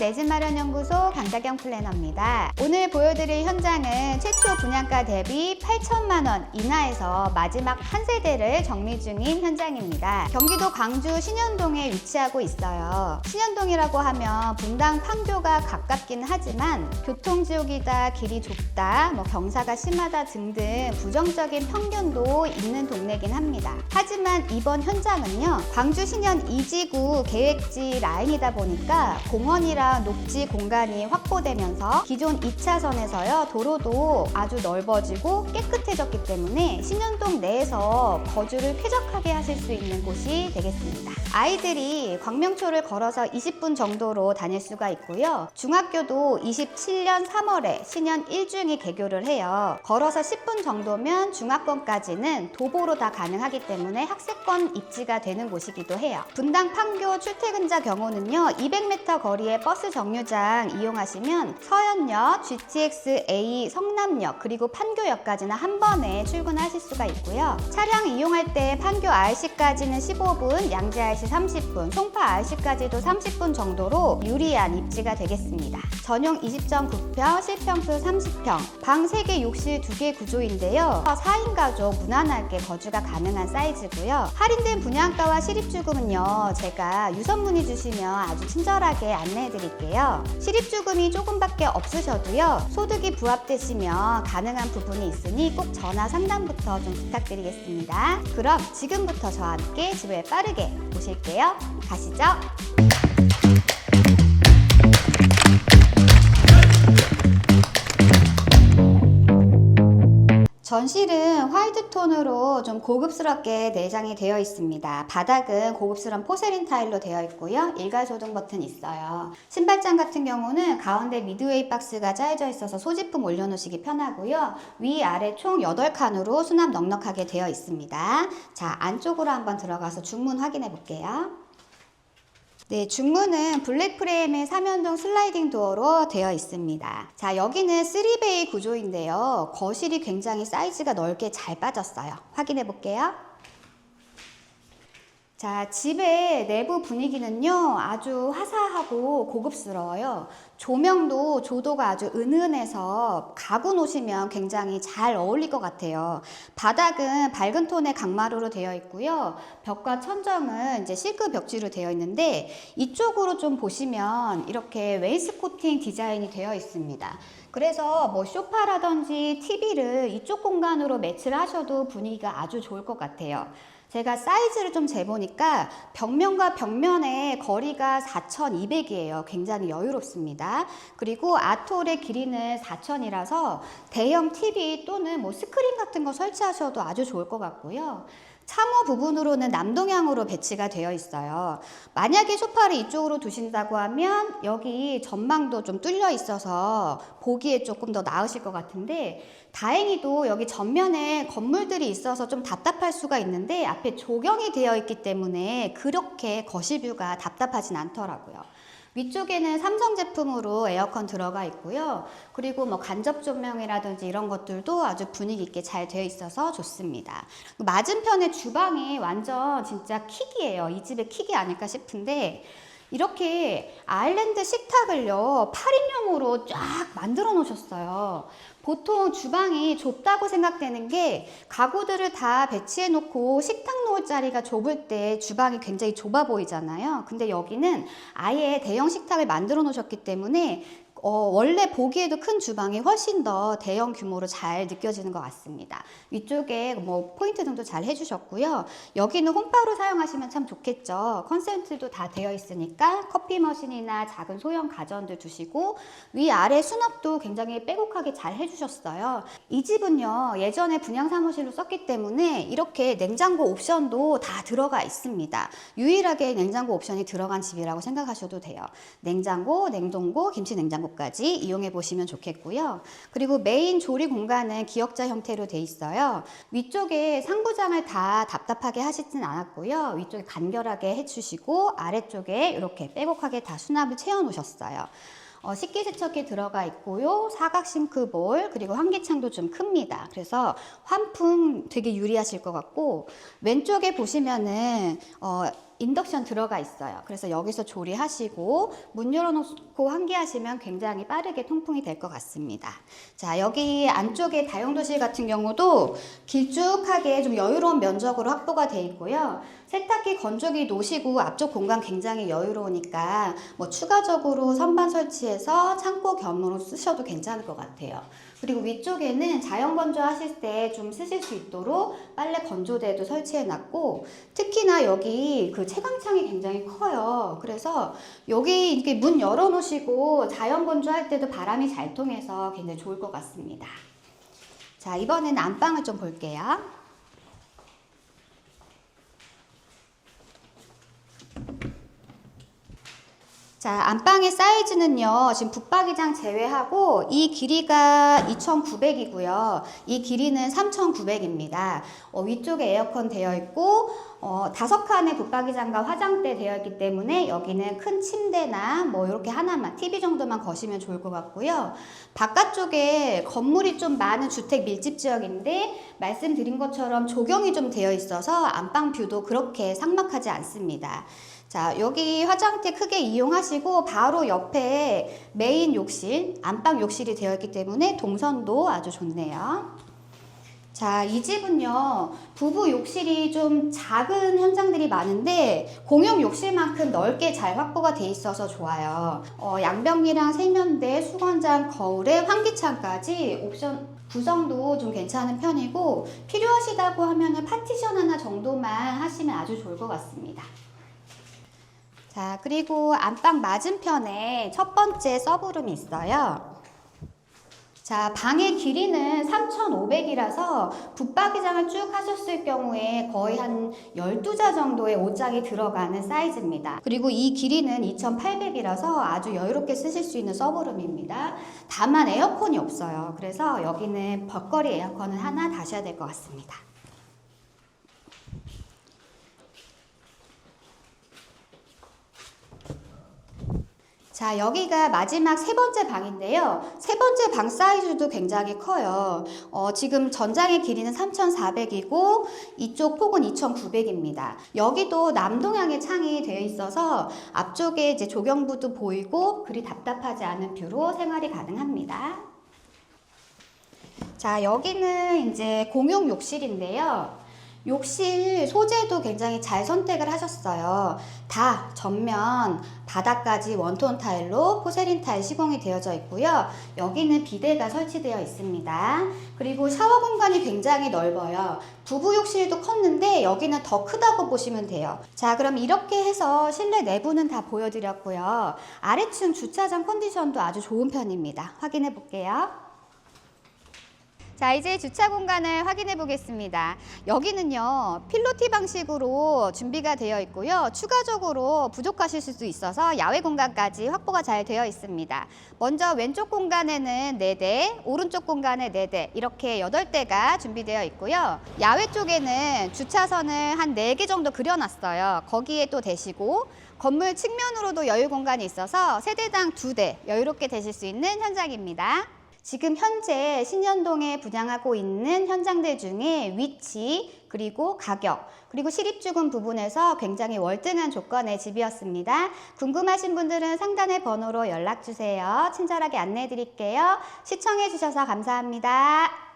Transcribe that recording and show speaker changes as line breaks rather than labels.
내 집 마련 연구소 강다경 플래너입니다. 오늘 보여드릴 현장은 최초 분양가 대비 8천만 원 인하에서 마지막 한 세대를 정리 중인 현장입니다. 경기도 광주 신현동에 위치하고 있어요. 신현동이라고 하면 분당 판교가 가깝긴 하지만 교통지옥이다, 길이 좁다, 뭐 경사가 심하다 등등 부정적인 편견도 있는 동네긴 합니다. 하지만 이번 현장은요, 광주 신현 이지구 계획지 라인이다 보니까 공원이 랑 녹지 공간이 확보되면서 기존 2차선에서요, 도로도 아주 넓어지고 깨끗해졌기 때문에 신현동 내에서 거주를 쾌적하게 하실 수 있는 곳이 되겠습니다. 아이들이 광명초를 걸어서 20분 정도로 다닐 수가 있고요. 중학교도 27년 3월에 신현 1중이 개교를 해요. 걸어서 10분 정도면 중학권까지는 도보로 다 가능하기 때문에 학세권 입지가 되는 곳이기도 해요. 분당 판교 출퇴근자 경우는요. 200m 거리의 버스 정류장 이용하시면 서현역, GTX A 성남역 그리고 판교역까지는 한 번에 출근하실 수가 있고요. 차량 이용할 때 판교 RC까지는 15분, 양재 RC 30분, 송파 RC까지도 30분 정도로 유리한 입지가 되겠습니다. 전용 20.9평, 실평수 30평, 방 3개, 욕실 2개 구조인데요. 4인 가족 무난하게 거주가 가능한 사이즈고요. 할인된 분양가와 실입주금은요. 제가 유선 문의 주시면 아주 친절하게 안내해 드릴게요. 실입주금이 조금밖에 없으셔도요. 소득이 부합되시면 가능한 부분이 있으니 꼭 전화 상담부터 좀 부탁드리겠습니다. 그럼 지금부터 저와 함께 집을 빠르게 보실게요. 가시죠. 전실은 화이트 톤으로 좀 고급스럽게 내장이 되어 있습니다. 바닥은 고급스러운 포세린 타일로 되어 있고요. 일괄 조정 버튼 있어요. 신발장 같은 경우는 가운데 미드웨이 박스가 짜여져 있어서 소지품 올려놓으시기 편하고요. 위아래 총 8칸으로 수납 넉넉하게 되어 있습니다. 자, 안쪽으로 한번 들어가서 중문 확인해 볼게요. 네, 중문은 블랙 프레임의 3연동 슬라이딩 도어로 되어 있습니다. 자, 여기는 3베이 구조인데요. 거실이 굉장히 사이즈가 넓게 잘 빠졌어요. 확인해 볼게요. 자, 집의 내부 분위기는요, 아주 화사하고 고급스러워요. 조명도 조도가 아주 은은해서 가구 놓으시면 굉장히 잘 어울릴 것 같아요. 바닥은 밝은 톤의 강마루로 되어 있고요. 벽과 천정은 이제 실크 벽지로 되어 있는데 이쪽으로 좀 보시면 이렇게 웨이스코팅 디자인이 되어 있습니다. 그래서 뭐 소파라든지 TV를 이쪽 공간으로 매치를 하셔도 분위기가 아주 좋을 것 같아요. 제가 사이즈를 좀 재보니까 벽면과 벽면의 거리가 4,200이에요. 굉장히 여유롭습니다. 그리고 아톨의 길이는 4,000이라서 대형 TV 또는 뭐 스크린 같은 거 설치하셔도 아주 좋을 것 같고요. 참호 부분으로는 남동향으로 배치가 되어 있어요. 만약에 소파를 이쪽으로 두신다고 하면 여기 전망도 좀 뚫려 있어서 보기에 조금 더 나으실 것 같은데 다행히도 여기 전면에 건물들이 있어서 좀 답답할 수가 있는데 앞에 조경이 되어 있기 때문에 그렇게 거실뷰가 답답하진 않더라고요. 위쪽에는 삼성 제품으로 에어컨 들어가 있고요. 그리고 뭐 간접 조명이라든지 이런 것들도 아주 분위기 있게 잘 되어 있어서 좋습니다. 맞은편에 주방이 완전 진짜 킥이에요. 이 집의 킥이 아닐까 싶은데 이렇게 아일랜드 식탁을요, 8인용으로 쫙 만들어 놓으셨어요. 보통 주방이 좁다고 생각되는 게 가구들을 다 배치해 놓고 식탁 놓을 자리가 좁을 때 주방이 굉장히 좁아 보이잖아요. 근데 여기는 아예 대형 식탁을 만들어 놓으셨기 때문에 어, 원래 보기에도 큰 주방이 훨씬 더 대형 규모로 잘 느껴지는 것 같습니다. 위쪽에 뭐 포인트 등도 잘 해주셨고요. 여기는 홈바로 사용하시면 참 좋겠죠. 컨센트도 다 되어 있으니까 커피 머신이나 작은 소형 가전들 두시고 위아래 수납도 굉장히 빼곡하게 잘 해주셨어요. 이 집은요 예전에 분양 사무실로 썼기 때문에 이렇게 냉장고 옵션도 다 들어가 있습니다. 유일하게 냉장고 옵션이 들어간 집이라고 생각하셔도 돼요. 냉장고, 냉동고, 김치 냉장고 까지 이용해 보시면 좋겠고요. 그리고 메인 조리 공간은 기역자 형태로 돼 있어요. 위쪽에 상부장을 다 답답하게 하시진 않았고요. 위쪽에 간결하게 해주시고 아래쪽에 이렇게 빼곡하게 다 수납을 채워 놓으셨어요. 어, 식기세척기 들어가 있고요. 사각 싱크볼 그리고 환기창도 좀 큽니다. 그래서 환풍 되게 유리하실 것 같고 왼쪽에 보시면은 어, 인덕션 들어가 있어요. 그래서 여기서 조리하시고 문 열어놓고 환기하시면 굉장히 빠르게 통풍이 될 것 같습니다. 자, 여기 안쪽에 다용도실 같은 경우도 길쭉하게 좀 여유로운 면적으로 확보가 돼 있고요. 세탁기, 건조기 놓으시고 앞쪽 공간 굉장히 여유로우니까 뭐 추가적으로 선반 설치해서 창고 겸으로 쓰셔도 괜찮을 것 같아요. 그리고 위쪽에는 자연 건조 하실 때 좀 쓰실 수 있도록 빨래 건조대도 설치해 놨고 특히나 여기 그 채광창이 굉장히 커요. 그래서 여기 이렇게 문 열어 놓으시고 자연 건조할 때도 바람이 잘 통해서 굉장히 좋을 것 같습니다. 자, 이번에는 안방을 좀 볼게요. 자, 안방의 사이즈는요, 지금 붙박이장 제외하고 이 길이가 2,900이고요. 이 길이는 3,900입니다. 어, 위쪽에 에어컨 되어 있고, 어, 다섯 칸의 붙박이장과 화장대 되어 있기 때문에 여기는 큰 침대나 뭐 이렇게 하나만, TV 정도만 거시면 좋을 것 같고요. 바깥쪽에 건물이 좀 많은 주택 밀집 지역인데, 말씀드린 것처럼 조경이 좀 되어 있어서 안방 뷰도 그렇게 삭막하지 않습니다. 자, 여기 화장대 크게 이용하시고 바로 옆에 메인 욕실, 안방 욕실이 되어 있기 때문에 동선도 아주 좋네요. 자, 이 집은요, 부부 욕실이 좀 작은 현장들이 많은데, 공용 욕실만큼 넓게 잘 확보가 돼 있어서 좋아요. 어, 양변기랑 세면대, 수건장, 거울에 환기창까지 옵션 구성도 좀 괜찮은 편이고, 필요하시다고 하면은 파티션 하나 정도만 하시면 아주 좋을 것 같습니다. 자, 그리고 안방 맞은편에 첫 번째 서브룸이 있어요. 자, 방의 길이는 3,500이라서 붙박이장을 쭉 하셨을 경우에 거의 한 12자 정도의 옷장이 들어가는 사이즈입니다. 그리고 이 길이는 2,800이라서 아주 여유롭게 쓰실 수 있는 서브룸입니다. 다만 에어컨이 없어요. 그래서 여기는 벽걸이 에어컨을 하나 다셔야 될 것 같습니다. 자, 여기가 마지막 세 번째 방인데요. 세 번째 방 사이즈도 굉장히 커요. 어, 지금 전장의 길이는 3,400이고 이쪽 폭은 2,900입니다. 여기도 남동향의 창이 되어 있어서 앞쪽에 이제 조경부도 보이고 그리 답답하지 않은 뷰로 생활이 가능합니다. 자, 여기는 이제 공용 욕실인데요. 욕실 소재도 굉장히 잘 선택을 하셨어요. 다 전면 바닥까지 원톤 타일로 포세린 타일 시공이 되어져 있고요. 여기는 비데가 설치되어 있습니다. 그리고 샤워 공간이 굉장히 넓어요. 부부 욕실도 컸는데 여기는 더 크다고 보시면 돼요. 자, 그럼 이렇게 해서 실내 내부는 다 보여드렸고요. 아래층 주차장 컨디션도 아주 좋은 편입니다. 확인해 볼게요. 자, 이제 주차 공간을 확인해 보겠습니다. 여기는요, 필로티 방식으로 준비가 되어 있고요. 추가적으로 부족하실 수도 있어서 야외 공간까지 확보가 잘 되어 있습니다. 먼저 왼쪽 공간에는 4대, 오른쪽 공간에 4대, 이렇게 8대가 준비되어 있고요. 야외 쪽에는 주차선을 한 4개 정도 그려놨어요. 거기에 또 대시고, 건물 측면으로도 여유 공간이 있어서 세대당 2대 여유롭게 되실 수 있는 현장입니다. 지금 현재 신현동에 분양하고 있는 현장들 중에 위치, 그리고 가격, 그리고 실입주금 부분에서 굉장히 월등한 조건의 집이었습니다. 궁금하신 분들은 상단의 번호로 연락 주세요. 친절하게 안내해 드릴게요. 시청해 주셔서 감사합니다.